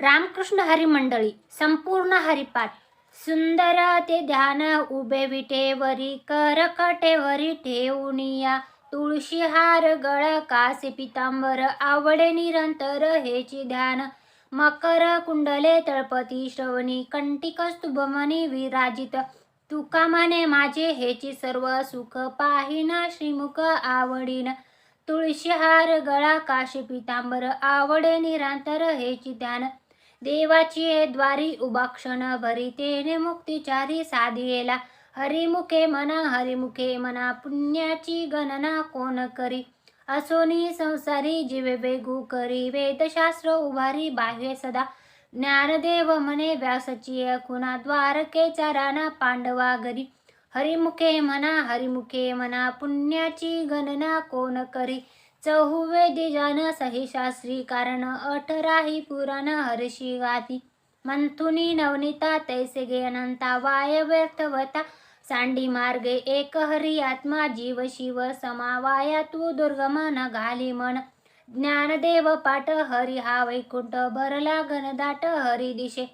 रामकृष्ण हरी मंडळी संपूर्ण हरिपाठ. सुंदर ते ध्यान उभे विटेवरी करकटे वरी ठेवूनिया तुळशी हार गळ कासे पितांबर आवडे निरंतर हेची ध्यान. मकर कुंडले तळपती श्रवणी कंटिकस्तुभमनी विराजित. तुका म्हणे माझे हेची सर्व सुख पाहिन श्रीमुख आवडीन. तुळशीहार गळा काशी पितांबर आवडे निरांतर हेची ध्यान. देवाची द्वारी उभा क्षण भरी तेने मुक्तिचारी साधियेला हरिमुखे मना हरिमुखे मना पुण्याची गणना कोण करी? असोनी संसारी जीवे बेगू करी. वेदशास्त्र उभारी बाह्य सदा. ज्ञानदेव म्हणे व्यासची खुना द्वारकेचा राणा पांडवा घरी. हरिमुखे म्हणा हरिमुखे म्हणा पुण्याची गणना कोण करी? चहुवेदी जन सही शास्त्री कारण अठराही पुराण हर्षी गाती. मंथुनी नवनीता तैसे गे अनंता वाय व्यर्थवता सांडी मार्गे एक हरी आत्मा जीव शिव समावाया तू दुर्गम न घाली मन. ज्ञानदेव पाठ हरी हा वैकुंठ भरला घनदाट हरी दिशे.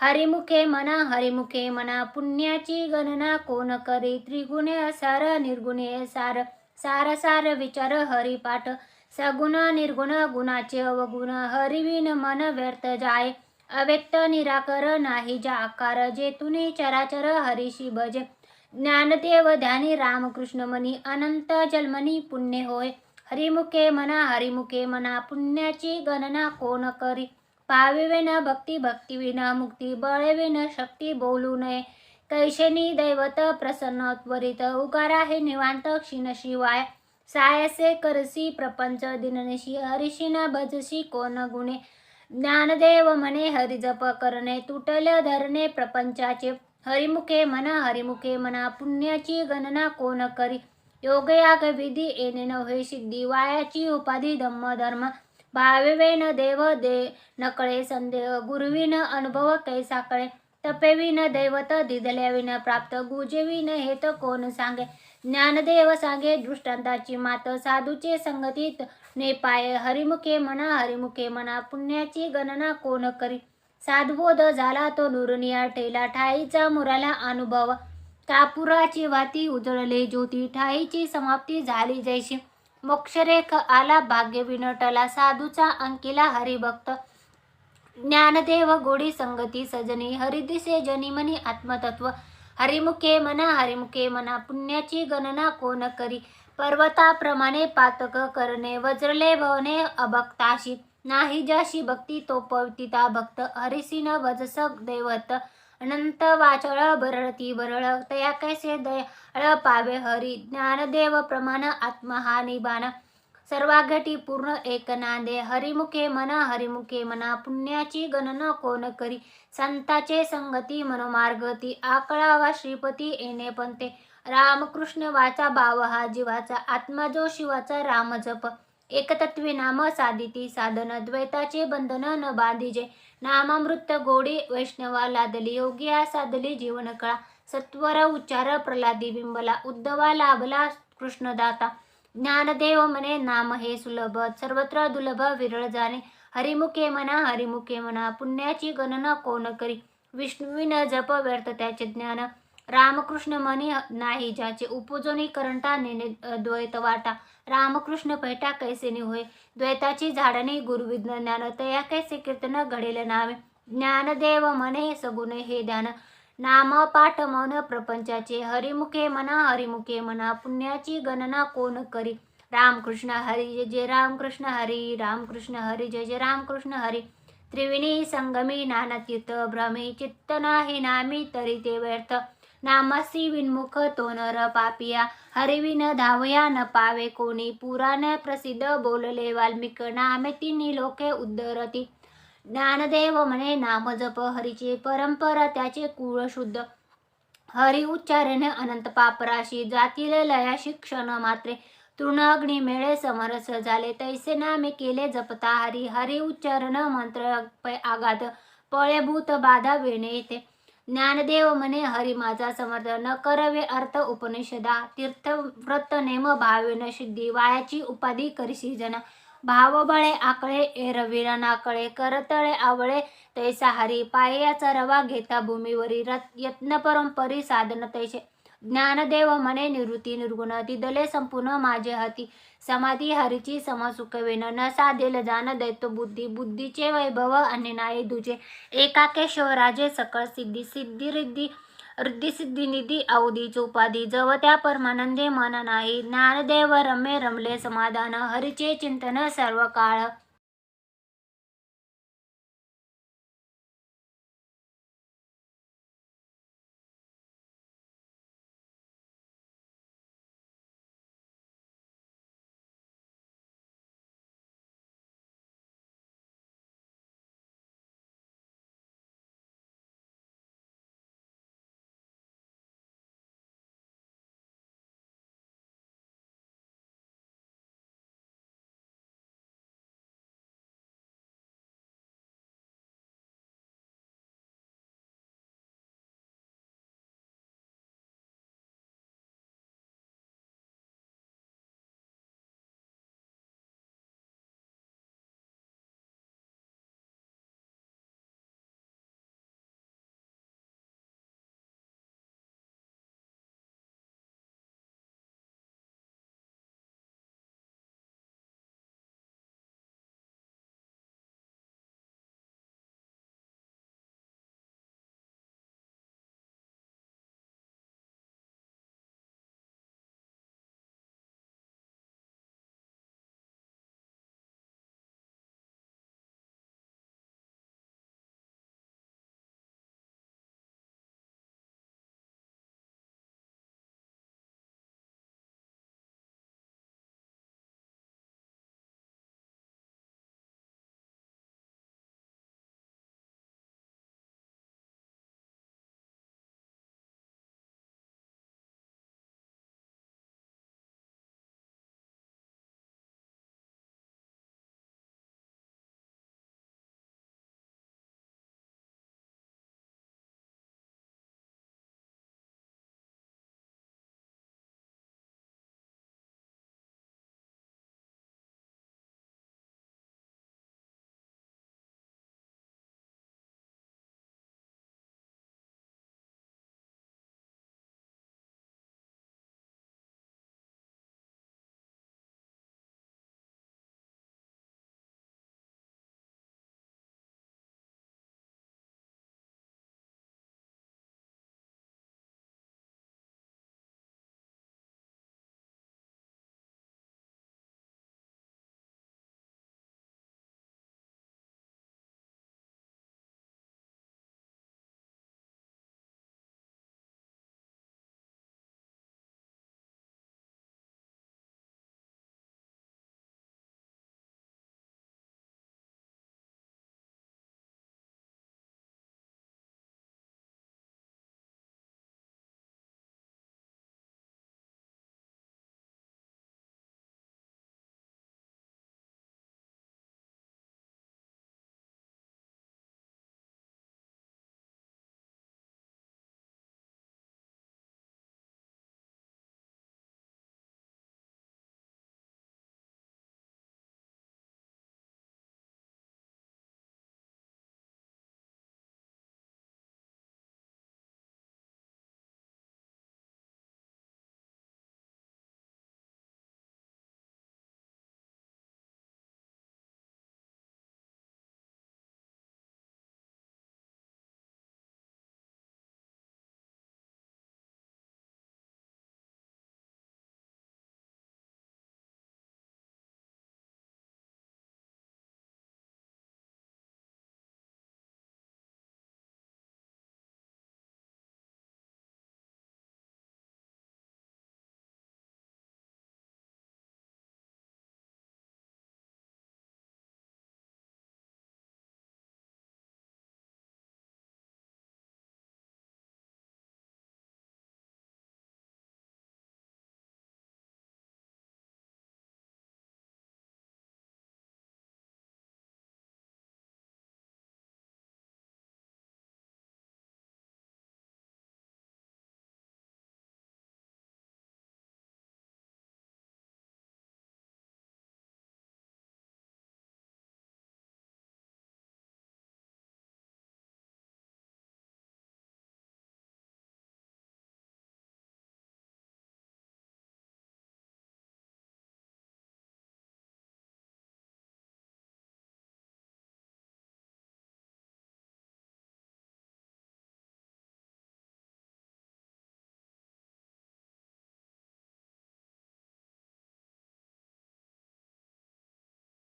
हरिमुखे मना हरिमुखे मना पुण्याची गणना कोण करी? त्रिगुणे सार निर्गुणे सार. सार सार विचार हरिपाठ सगुण निर्गुण गुणाचे अवगुण हरिविन मन व्यर्थ जाय. अव्यक्त निराकर नाही जा आकार चराचर हरिशी भजे. ज्ञानदेव ध्यानी रामकृष्ण मनी अनंत जन्मनी पुण्य होय. हरिमुखे मना हरिमुखे मना पुण्याची गणना कोण करी? पाविवेन भक्ती भक्तीविना मुक्ती बळविन शक्ती बोलू नये. तैशनी दैवत प्रसन्न त्वरित उकारा हे निवांत क्षीण शिवाय. सायसे करसी प्रपंच दिननिशी हरिशीन भजशी कोण गुणे. ज्ञानदेव मने हरिजप करणे तुटल धरणे प्रपंचाचे. हरिमुखे मना हरिमुखे मना पुण्याची गणना कोण करी? योगयाग विधी येणे नव्हे सिद्धी वायाची उपाधी धम्म धर्म. भावेन देव दे नकळे संदेह गुरुवीन अनुभव कैसा कळे? तपेविन दैवत दिदल्याविन प्राप्त गुजेविन हेत कोण सांगे ज्ञानदेव सांगे दृष्टांताची मात साधूचे संगतीत नेपाय हरिमुखे म्हणा हरिमुखे म्हणा पुण्याची गणना कोण करी साधबोध झाला तो नुरनिया ठेला ठाईचा मुराला अनुभव कापुराची वाती उजळले ज्योती ठाईची समाप्ती झाली जैशी मोक्षरेख आला भाग्य विनटला साधूचा अंकिला हरिभक्त ज्ञानदेव गोडी संगती सजनी हरिदिसे जनिमनी आत्मतत्व हरिमुखे मना हरिमुखे मना पुण्याची गणना कोण करी? पर्वताप्रमाणे पातक करणे वज्रले भवने अभक्ताशी नाही जाशी भक्ती तो पविता भक्त हरिसिन वजस दैवत अनंत वाचळ बरळती बरळ तया कैसे दयाळ पावे हरी ज्ञानदेव प्रमाण आत्मा निबाण सर्वाघटी पूर्ण एक नांदे हरिमुखे मना हरिमुखे मना. पुण्याची गणना कोण करी? संताचे संगती मनोमार्गती. आकळावा श्रीपती येणे पंते. रामकृष्ण वाचा भाव हा जीवाचा. आत्मा जो शिवाचा राम जप. एकतत्वे नाम साधिती साधन. द्वैताचे बंधन न बांधिजे. नामामृत गोडी वैष्णवा लादली. योगिया साधली जीवन कळा सत्वर उच्चार प्रल्हादी बिंबला. उद्धवा लाभला कृष्णदाता. ज्ञानदेव म्हणे नाम हे सुलभ सर्वत्र दुलभ विरळ जाणे. हरिमुखे म्हणा हरिमुखे म्हणा पुण्याची गणना कोण करी? विष्णुविन जप व्यर्थ त्याचे ज्ञान. रामकृष्ण म्हणे नाही ज्याचे उपजोनी करंटा नेने द्वैत वाटा. रामकृष्ण पैठा कैसे होय? द्वैताची झाडणे गुरुविज्ञान तया कैसे कीर्तन घडेल नावे? ज्ञानदेव म्हणे सगुण हे ध्यान नाम पाठ मौन प्रपंचाचे हरिमुखे म्हणा हरिमुखे म्हणा पुण्याची गणना कोण करी? रामकृष्ण हरी जय जय रामकृष्ण हरी रामकृष्ण हरी जय जय रामकृष्ण हरी. त्रिविणी संगमी नाना तीर्थ भ्रमे चित्त नाही नामी तरी ते व्यर्थ. नामसी विन्मुख तो नर पापिया हरिविन धावया न पावे कोणी. पुराण प्रसिद्ध बोलले वाल्मिक नामे तिन्ही लोके उद्धरती. ज्ञानदेव म्हणे नाम जप हरीचे परंपरा त्याचे कुळ शुद्ध. हरी उच्चारणे अनंत पापराशी जातील लया शिक्षण मात्रे. तृण अग्नी मेळे समरस झाले तैसे नामे केले जपता हरी. हरी उच्चारण मंत्र आघात पळेभूत बाधा वेणे येते. ज्ञानदेव म्हणे हरी माझा समर्थ न करवे अर्थ उपनिषदा तीर्थव्रत नेम भावेन सिद्धी वायाची उपाधी करशी जना. भावबळे आकळे एरवीर नाकळे करतळे आवळे तैसा हरी पायाचा रवा घेता भूमीवरी रत यत्न परंपरी साधन तैसे ज्ञानदेव मने निवृत्ती निर्गुण तिदले संपूर्ण माझे हाती. समाधी हरीची समसुखवेन न साधेल जाण दैतो बुद्धी. बुद्धीचे वैभव आणि नाही दुजे. एकाकेश्वराजे सकळ सिद्धी सिद्धी रिद्धिसिद्धी निधी अवधीच उपाधी जव त्या परमानंदे मन नाही ज्ञानदेव रमे रमले समाधान हरिचे चिंतन सर्व काळ